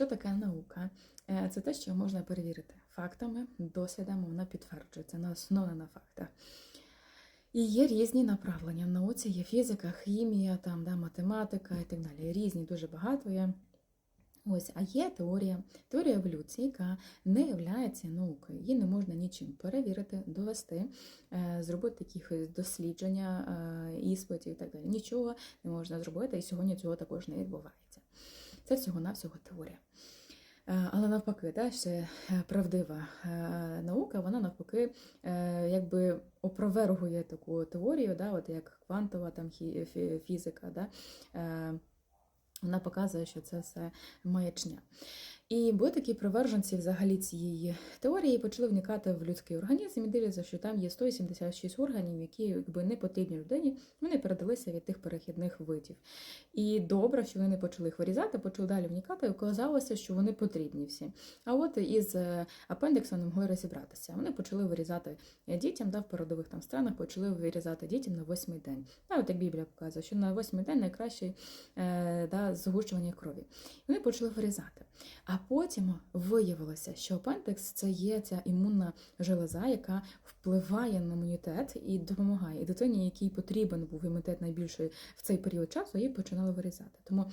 Що таке наука? Е, Це те, що можна перевірити фактами, досвідами, вона підтверджується, вона основана на фактах. І є різні направлення в науці, є фізика, хімія, там, да, математика і так далі. Різні, дуже багато є. Ось, а є теорія, теорія еволюції, яка не є наукою. Її не можна нічим перевірити, довести, е, зробити якихось дослідження, е, іспитів і так далі. Нічого не можна зробити, і сьогодні цього також не відбувається. Це всього-навсього теорія. Е, Але навпаки, та, ще е, правдива е, наука, вона навпаки якби опровергує таку теорію, да, от як квантова там, фі- фізика. Да, вона показує, що це все маячня. І були такі приверженці взагалі цієї теорії, почали вникати в людський організм і дивляться, що там є 176 органів, які якби не потрібні людині, вони передалися від тих перехідних видів. І добре, що вони почали їх вирізати, почали далі вникати, і оказалося, що вони потрібні всі. А от із е, апендиксом не могли розібратися. Вони почали вирізати дітям, да, в породових там странах почали вирізати дітям на восьмий день. А от як Біблія показує, що на восьмий день найкращий е, да, згущування крові. Вони почали вирізати. А потім виявилося, що апендикс це є ця імунна железа, яка впливає на імунітет і допомагає. І дитині, якій потрібен був імунітет найбільший в цей період часу, її починали вирізати. Тому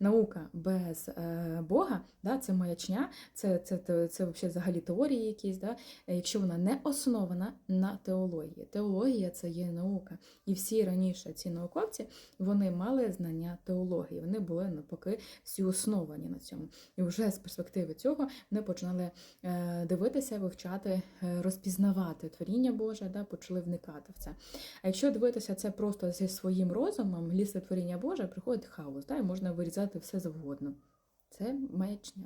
наука без е, Бога, да, це маячня, це, це, це, це взагалі теорії якісь, да, якщо вона не основана на теології. Теологія це є наука. І всі раніше ці науковці вони мали знання теології, вони були навпаки всі основані на цьому. І вже перспективи цього вони починали е, дивитися, вивчати, е, розпізнавати творіння Боже, да, почали вникати в це. А якщо дивитися це просто зі своїм розумом, лісне творіння Боже, приходить хаос, да, і можна вирізати все завгодно. Це маячня.